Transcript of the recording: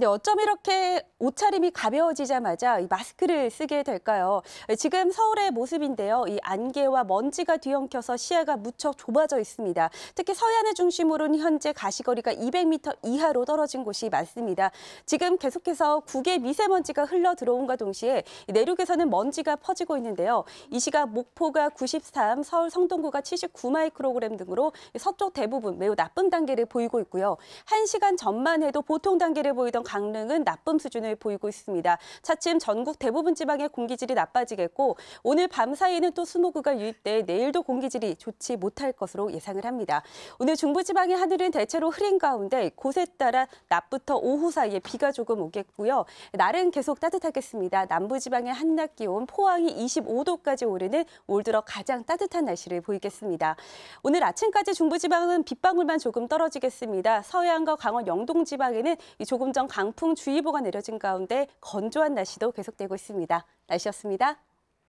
네, 어쩜 이렇게 옷차림이 가벼워지자마자 이 마스크를 쓰게 될까요? 지금 서울의 모습인데요. 이 안개와 먼지가 뒤엉켜서 시야가 무척 좁아져 있습니다. 특히 서해안을 중심으로는 현재 가시거리가 200m 이하로 떨어진 곳이 많습니다. 지금 계속해서 국외 미세먼지가 흘러 들어온과 동시에 내륙에서는 먼지가 퍼지고 있는데요. 이 시각 목포가 93, 서울 성동구가 79 마이크로그램 등으로 서쪽 대부분 매우 나쁜 단계를 보이고 있고요. 1시간 전만 해도 보통 단계를 보이던 강릉은 나쁨 수준을 보이고 있습니다. 차츰 전국 대부분 지방의 공기질이 나빠지겠고 오늘 밤 사이에는 또 스모그가 유입돼 내일도 공기질이 좋지 못할 것으로 예상을 합니다. 오늘 중부 지방의 하늘은 대체로 흐린 가운데 곳에 따라 낮부터 오후 사이에 비가 조금 오겠고요. 날은 계속 따뜻하겠습니다. 남부 지방의 한낮 기온 포항이 25도까지 오르는 올 들어 가장 따뜻한 날씨를 보이겠습니다. 오늘 아침까지 중부 지방은 빗방울만 조금 떨어지겠습니다. 서해안과 강원 영동 지방에는 조금 전 강풍주의보가 내려진 가운데 건조한 날씨도 계속되고 있습니다. 날씨였습니다.